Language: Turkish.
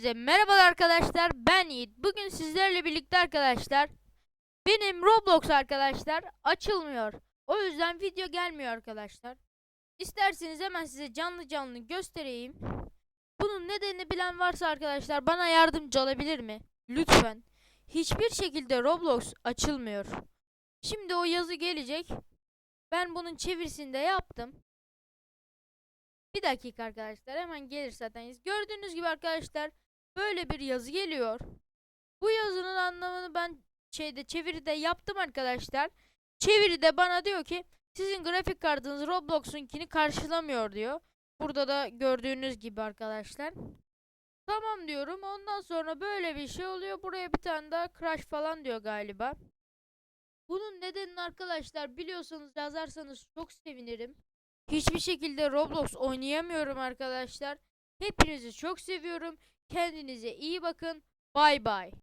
Hepinize merhabalar arkadaşlar. Ben Yiğit. Bugün sizlerle birlikte arkadaşlar benim Roblox arkadaşlar açılmıyor. O yüzden video gelmiyor arkadaşlar. İsterseniz hemen size canlı canlı göstereyim. Bunun nedenini bilen varsa arkadaşlar bana yardımcı olabilir mi? Lütfen. Hiçbir şekilde Roblox açılmıyor. Şimdi o yazı gelecek. Ben bunun çevirisini de yaptım. Bir dakika arkadaşlar hemen gelir zaten. Gördüğünüz gibi arkadaşlar böyle bir yazı geliyor. Bu yazının anlamını ben şeyde çeviride yaptım arkadaşlar. Çeviride bana diyor ki sizin grafik kartınız Roblox'unkini karşılamıyor diyor. Burada da gördüğünüz gibi arkadaşlar. Tamam diyorum. Ondan sonra böyle bir şey oluyor. Buraya bir tane daha crash falan diyor galiba. Bunun nedenini arkadaşlar biliyorsanız yazarsanız çok sevinirim. Hiçbir şekilde Roblox oynayamıyorum arkadaşlar. Hepinizi çok seviyorum. Kendinize iyi bakın. Bay bay.